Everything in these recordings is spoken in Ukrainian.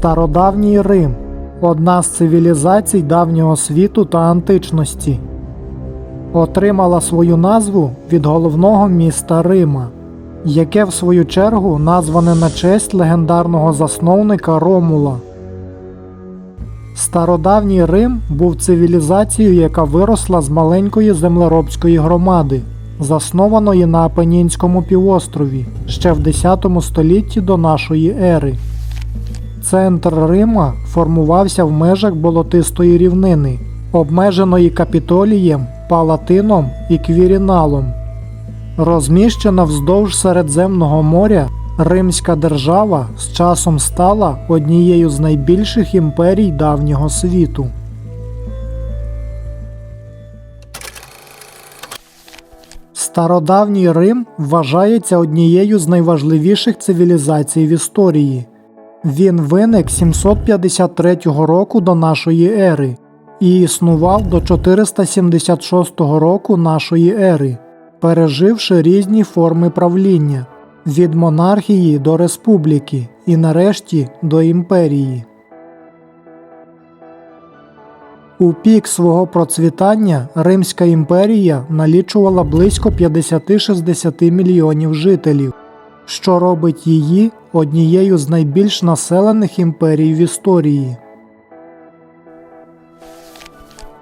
Стародавній Рим одна з цивілізацій давнього світу та античності. Отримала свою назву від головного міста Рима, яке в свою чергу назване на честь легендарного засновника Ромула. Стародавній Рим був цивілізацією, яка виросла з маленької землеробської громади, заснованої на Апенінському півострові ще в 10 столітті до нашої ери. Центр Рима формувався в межах болотистої рівнини, обмеженої Капітолієм, Палатином і Квіріналом. Розміщена вздовж Середземного моря, Римська держава з часом стала однією з найбільших імперій давнього світу. Стародавній Рим вважається однією з найважливіших цивілізацій в історії. Він виник 753 року до нашої ери і існував до 476 року нашої ери, переживши різні форми правління від монархії до республіки і нарешті до імперії. У пік свого процвітання Римська імперія налічувала близько 50-60 мільйонів жителів, що робить її однією з найбільш населених імперій в історії.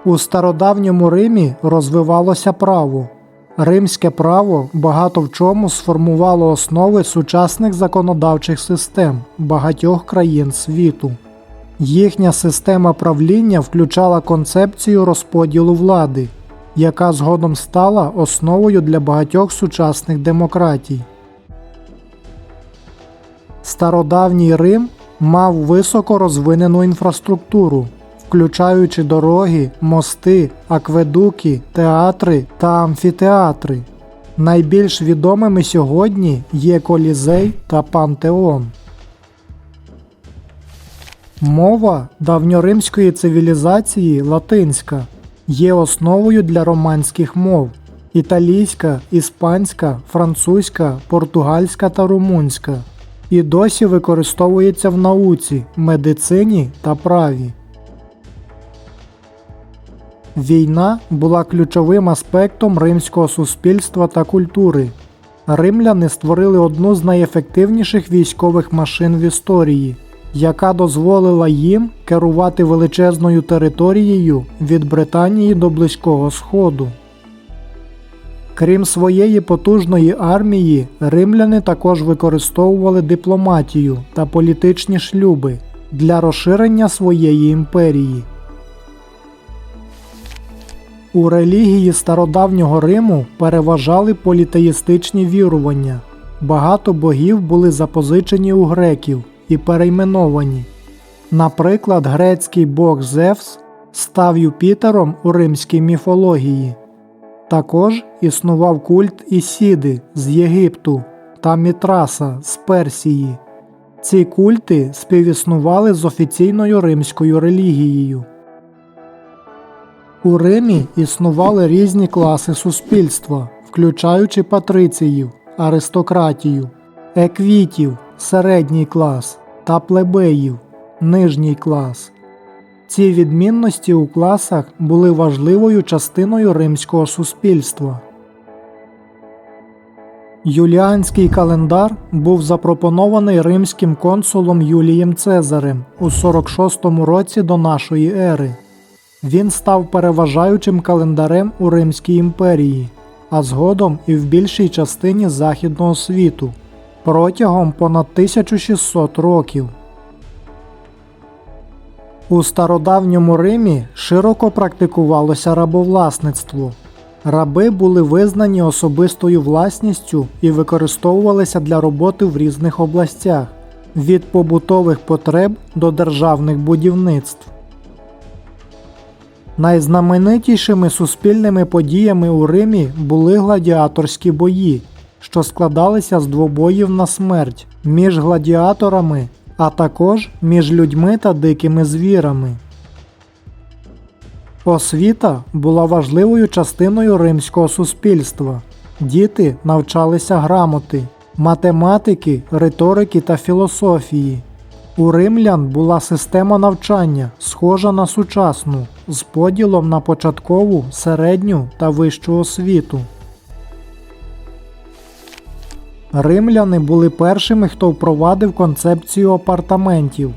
У стародавньому Римі розвивалося право. Римське право багато в чому сформувало основи сучасних законодавчих систем багатьох країн світу. Їхня система правління включала концепцію розподілу влади, яка згодом стала основою для багатьох сучасних демократій. Стародавній Рим мав високо розвинену інфраструктуру, включаючи дороги, мости, акведуки, театри та амфітеатри. Найбільш відомими сьогодні є Колізей та Пантеон. Мова давньоримської цивілізації латинська є основою для романських мов італійська, іспанська, французька, португальська та румунська і досі використовується в науці, медицині та праві. Війна була ключовим аспектом римського суспільства та культури. Римляни створили одну з найефективніших військових машин в історії, яка дозволила їм керувати величезною територією від Британії до Близького Сходу. Крім своєї потужної армії, римляни також використовували дипломатію та політичні шлюби для розширення своєї імперії. У релігії стародавнього Риму переважали політеїстичні вірування. Багато богів були запозичені у греків і перейменовані. Наприклад, грецький бог Зевс став Юпітером у римській міфології. Також існував культ Ісіди з Єгипту та Мітраса з Персії. Ці культи співіснували з офіційною римською релігією. У Римі існували різні класи суспільства, включаючи патриціїв, аристократію, еквітів, середній клас та плебеїв, нижній клас. Ці відмінності у класах були важливою частиною римського суспільства. Юліанський календар був запропонований римським консулом Юлієм Цезарем у 46 році до нашої ери. Він став переважаючим календарем у Римській імперії, а згодом і в більшій частині Західного світу протягом понад 1600 років. У стародавньому Римі широко практикувалося рабовласництво. Раби були визнані особистою власністю і використовувалися для роботи в різних областях від побутових потреб до державних будівництв. Найзнаменитішими суспільними подіями у Римі були гладіаторські бої, що складалися з двобоїв на смерть між гладіаторами, а також між людьми та дикими звірами. Освіта була важливою частиною римського суспільства. Діти навчалися грамоти, математики, риторики та філософії. У римлян була система навчання, схожа на сучасну, з поділом на початкову, середню та вищу освіту. Римляни були першими, хто впровадив концепцію апартаментів.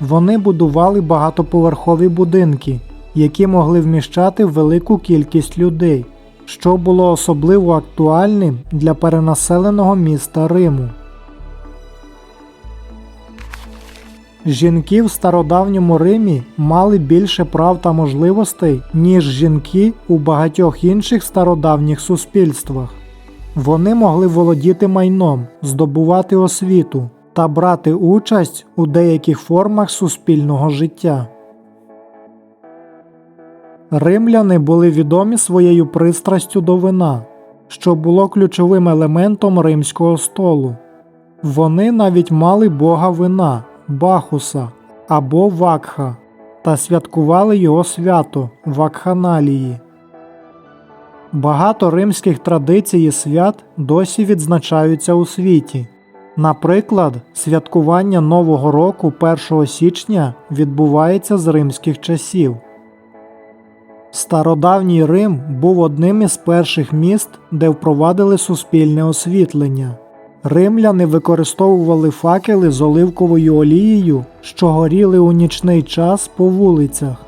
Вони будували багатоповерхові будинки, які могли вміщати велику кількість людей, що було особливо актуальним для перенаселеного міста Риму. Жінки в стародавньому Римі мали більше прав та можливостей, ніж жінки у багатьох інших стародавніх суспільствах. Вони могли володіти майном, здобувати освіту та брати участь у деяких формах суспільного життя. Римляни були відомі своєю пристрастю до вина, що було ключовим елементом римського столу. Вони навіть мали бога вина Бахуса або Вакха та святкували його свято Вакханалії. Багато римських традицій і свят досі відзначаються у світі. Наприклад, святкування Нового року 1 січня відбувається з римських часів. Стародавній Рим був одним із перших міст, де впровадили суспільне освітлення. Римляни використовували факели з оливковою олією, що горіли у нічний час по вулицях.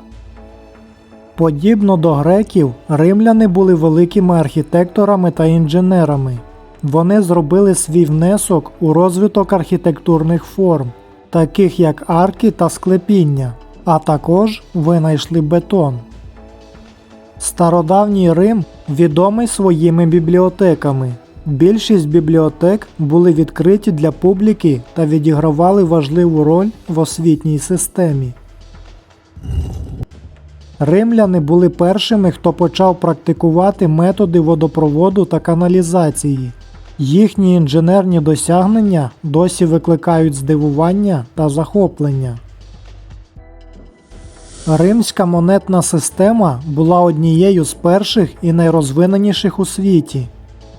Подібно до греків, римляни були великими архітекторами та інженерами. Вони зробили свій внесок у розвиток архітектурних форм, таких як арки та склепіння, а також винайшли бетон. Стародавній Рим відомий своїми бібліотеками. Більшість бібліотек були відкриті для публіки та відігравали важливу роль в освітній системі. Римляни були першими, хто почав практикувати методи водопроводу та каналізації. Їхні інженерні досягнення досі викликають здивування та захоплення. Римська монетна система була однією з перших і найрозвиненіших у світі.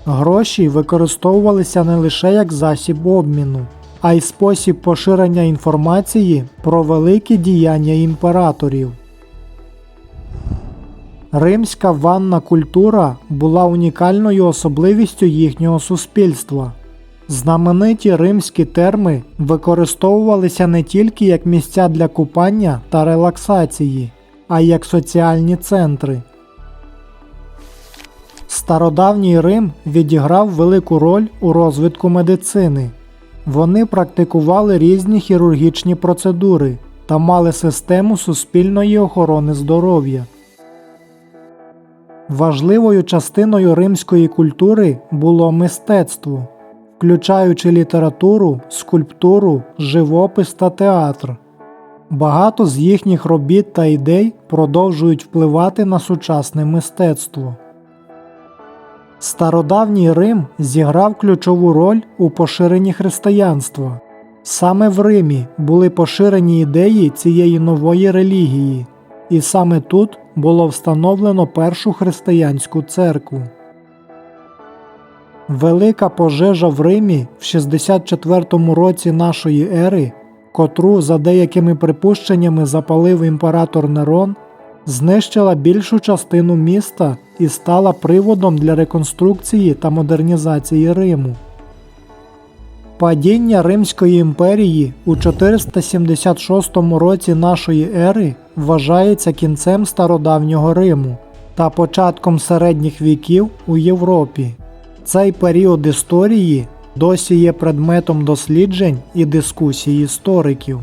Гроші використовувалися не лише як засіб обміну, а й спосіб поширення інформації про великі діяння імператорів. Римська ванна культура була унікальною особливістю їхнього суспільства. Знамениті римські терми використовувалися не тільки як місця для купання та релаксації, а й як соціальні центри. Стародавній Рим відіграв велику роль у розвитку медицини. Вони практикували різні хірургічні процедури та мали систему суспільної охорони здоров'я. Важливою частиною римської культури було мистецтво, включаючи літературу, скульптуру, живопис та театр. Багато з їхніх робіт та ідей продовжують впливати на сучасне мистецтво. Стародавній Рим зіграв ключову роль у поширенні християнства. Саме в Римі були поширені ідеї цієї нової релігії, і саме тут було встановлено першу християнську церкву. Велика пожежа в Римі в 64 році нашої ери, котру за деякими припущеннями запалив імператор Нерон, знищила більшу частину міста і стала приводом для реконструкції та модернізації Риму. Падіння Римської імперії у 476 році нашої ери вважається кінцем стародавнього Риму та початком середніх віків у Європі. Цей період історії досі є предметом досліджень і дискусій істориків.